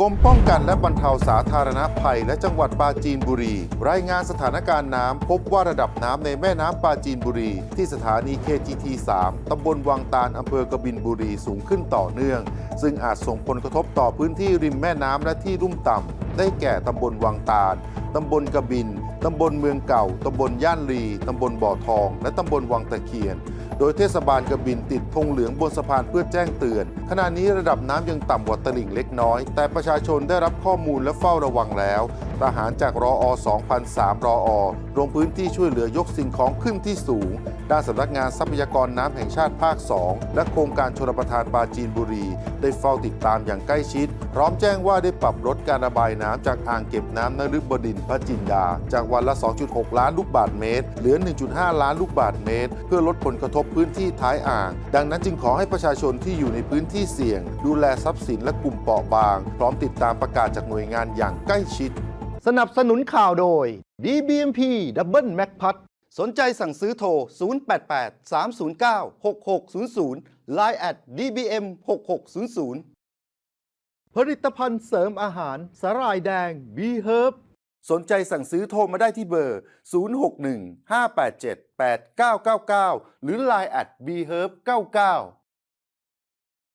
กรมป้องกันและบรรเทาสาธารณภัย และจังหวัดปราจีนบุรี รายงานสถานการณ์น้ำพบว่าระดับน้ำในแม่น้ำปราจีนบุรี ที่สถานี KGT 3ตำบลวังตาลอำเภอกบินบุรีสูงขึ้นต่อเนื่อง ซึ่งอาจส่งผลกระทบต่อพื้นที่ริมแม่น้ำและที่ลุ่มต่ำ ได้แก่ตำบลวังตาลตำบลกบินตำบลเมืองเก่าตำบลย่านรีตำบลบ่อทอง และตำบลวังตะเคียน โดยเทศบาลกบินติดธงเหลืองบนสะพานเพื่อแจ้งเตือน ขณะนี้ระดับน้ำยังต่ำกว่าตลิ่งเล็กน้อย แต่ประชาชนได้รับข้อมูลและเฝ้าระวังแล้วทหารจากรออ2003รออลงพื้นที่ช่วยเหลือยกสิ่งของขึ้นที่สูง ด้านสำนักงานทรัพยากรน้ำแห่งชาติภาค 2 และโครงการชลประทานปราจีนบุรี ได้เฝ้าติดตามอย่างใกล้ชิด พร้อมแจ้งว่าได้ปรับลดการระบายน้ำจากอ่างเก็บน้ำนฤบดินพระจินดา จากวันละ 2.6 ล้านลูกบาศก์เมตร เหลือ 1.5 ล้านลูกบาศก์เมตร เพื่อลดผลกระทบพื้นที่ท้ายอ่าง ดังนั้นจึงขอให้ประชาชนที่อยู่ในพื้นที่เสี่ยง ดูแลทรัพย์สินและกลุ่มเปราะบาง พร้อมติดตามประกาศจากหน่วยงานอย่างใกล้ชิด สนับสนุนข่าวโดย DBMP Double Mac p a t สนใจสั่งซื้อโทร 088 309 6600 Line at DBM 6600ผลิตภัณฑ์เสริมอาหารสาหร่ายแดง B Herb สนใจสั่งซื้อโทรมาได้ที่เบอร์ 061 587 8999 หรือ Line at bherb99